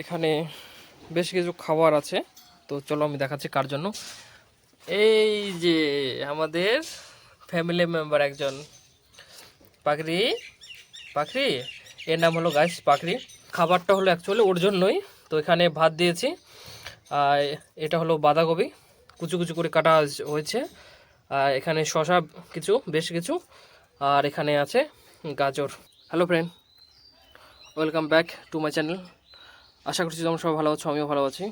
এখানে বেশ কিছু খাবার আছে। তো চলো আমি দেখাচ্ছি কার জন্য। এই যে আমাদের ফ্যামিলি মেম্বার একজন। পাখরি পাখরি এর নাম হলো গাইস পাখরি খাবারটা হলো অ্যাকচুয়ালি ওর জন্যই। তো এখানে ভাত দিয়েছি। আর এটা হলো বাঁধাকপি। কুচু কুচু করে কাটা হয়েছে। আর এখানে শশা কিছু, বেশ কিছু। আর এখানে আছে গাজর। Hello friend welcome back to my channel আশা করছি তোমরা সবাই ভালো আছো, আমিও ভালো আছি।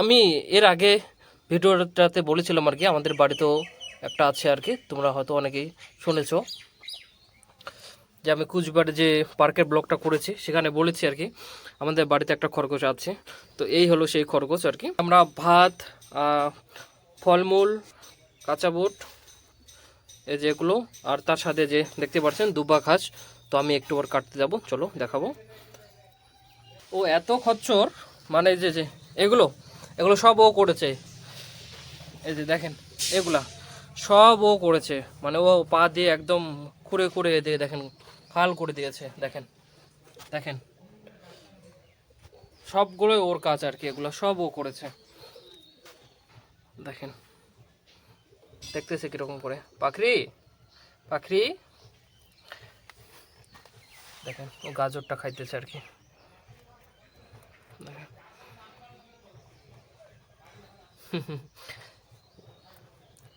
আমি এর আগে ভিডিওটাতে বলেছিলাম আর কি, আমাদের বাড়িতেও একটা আছে আর কি। তোমরা হয়তো অনেকেই শুনেছো। যে আমি কুচবিহার যে পার্কের ব্লগটা করেছি, সেখানে বলেছি আর কি, আমাদের বাড়িতে একটা খরগোশ আছে। তো এই হলো সেই খরগোশ আর কি। আমরা ভাত ফলমূল কাঁচা বুট এই যেগুলো আর তার সাথে যে দেখতে পাচ্ছেন দুবা ঘাস, তো আমি একটু ওর কাটতে যাব। চলো দেখাবো। ও এত খচ্চর মানে যে যে এগুলো এগুলো সব ও করেছে। এই যে দেখেন, এগুলা সব ও করেছে। মানে ও পা দিয়ে একদম খুঁড়ে খুঁড়ে দিয়ে দেখেন করে দিয়েছে, দেখেন দেখেন। সবগুলোই ওর কাজ আর কি, এগুলো সব ও করেছে। দেখেন, দেখতেছে কীরকম করে। পাখরি পাখরি। দেখেন, ও গাজরটা খাইতেছে আর কি। দেখেন।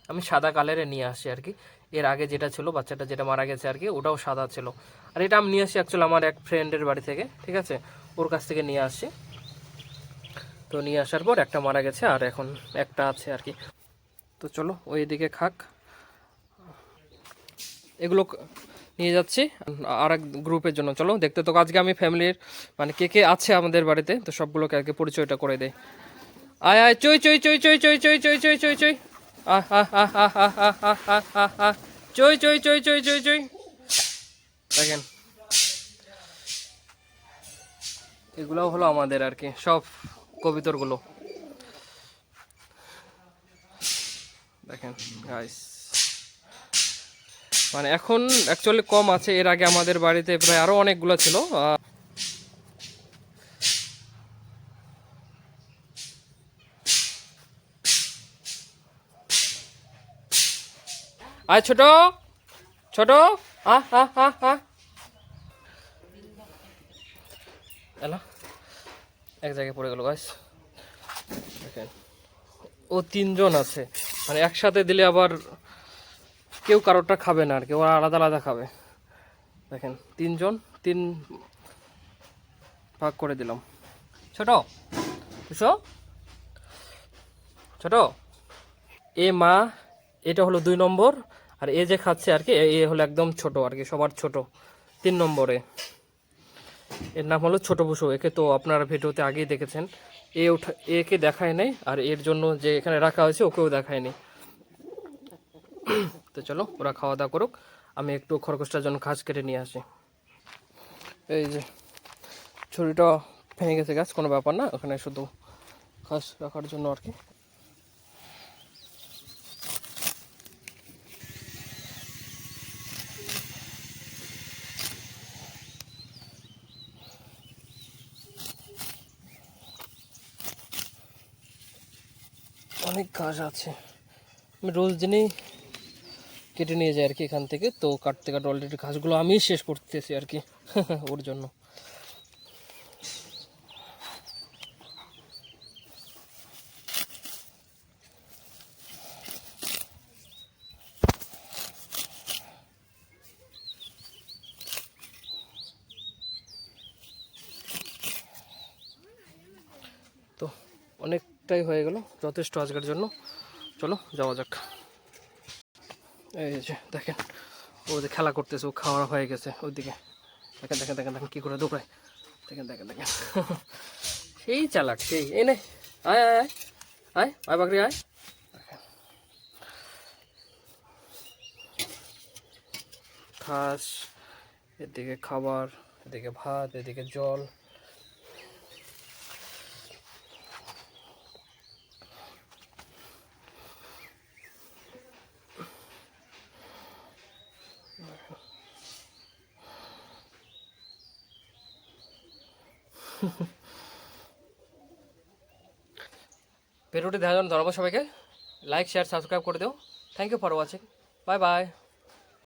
আমি সাদা কালারে নিয়ে আসি আর কি এর আগে যেটা ছিল বাচ্চাটা যেটা মারা গেছে আর কি ওটাও সাদা ছিল আর এটা আমি নিয়ে আসি অ্যাকচুয়ালি আমার এক ফ্রেন্ডের বাড়ি থেকে ঠিক আছে ওর কাছ থেকে নিয়ে আসছি তো নিয়ে আসার পর একটা মারা গেছে আর এখন একটা আছে আর কি তো চলো ওই দিকে খাক এগুলো নিয়ে যাচ্ছি আর এক গ্রুপের জন্য চলো দেখতে তো আজকে আমি ফ্যামিলির মানে কে কে আছে আমাদের বাড়িতে তো সবগুলোকে আগে পরিচয়টা করে দেয় আয় আয় চই চই চই চই চই চই চই চই চই চই আহ আহ আহ আহ আহ আহ আহ আহ আহ আহ চই চই চই চই চই চই দেখেন। এগুলোও হলো আমাদের আর কি, সব কবিতরগুলো। দেখেন গাইস মানে এখন অ্যাকচুয়ালি কম আছে, এর আগে আমাদের বাড়িতে প্রায় আরও অনেকগুলো ছিল। আয় ছোট ছোট আহ এলা, এক জায়গায় পড়ে গেল গাইস দেখেন, ও তিনজন আছে। মানে একসাথে দিলে আবার কেউ কারোরটা খাবে না আর কি, ওরা আলাদা আলাদা খাবে। দেখেন, তিনজন, তিন ভাগ করে দিলাম। ছোট ছোট, এ মা এটা হলো দুই নম্বর, আর এ যে খাচ্ছে আর কি, এ হলো একদম ছোট আর কি, সবার ছোট, তিন নম্বরে। এর নাম হলো ছোট বসু, একে তো আপনারা ভিডিওতে আগেই দেখেছেন। এ ওঠা একে দেখায় নাই, আর এর জন্য যে এখানে রাখা হয়েছে, ওকেও দেখায় দেখায়নি তো চলো, ওরা খাওয়া দাওয়া করুক, আমি একটু খরগোশটার জন্য ঘাস কেটে নিয়ে আসি। এই যে, ছুরিটা ভেঙে গেছে গাছ, কোনো ব্যাপার না, ওখানে শুধু ঘাস রাখার জন্য আর কি। অনেক ঘাস আছে। আমি রোজ দিনেই কেটে নিয়ে যাই আর কি এখান থেকে। তো কাটতে কাটতে অলরেডি ঘাসগুলো আমি শেষ করতেছি আর কি ওর জন্য। তো অনেকটাই হয়ে গেল, যথেষ্ট আজকের জন্য। চলো, যাওয়া যাক। এই যে, দেখেন, ও যে খেলা করতেছে, ও খাওয়া হয়ে গেছে ওইদিকে। দেখেন দেখেন দেখেন দেখেন কী করে দৌড়ায়। দেখেন দেখেন দেখেন। সেই চালাক, সেই, এই নে, আয় আয় আয় আয় আয় বাকরি, আয়। ঘাস এদিকে খাবার, এদিকে ভাত, এদিকে জল। ভিডিওটি দেখার জন্য ধন্যবাদ সবাইকে। লাইক শেয়ার সাবস্ক্রাইব করে দিও। Thank you for watching bye bye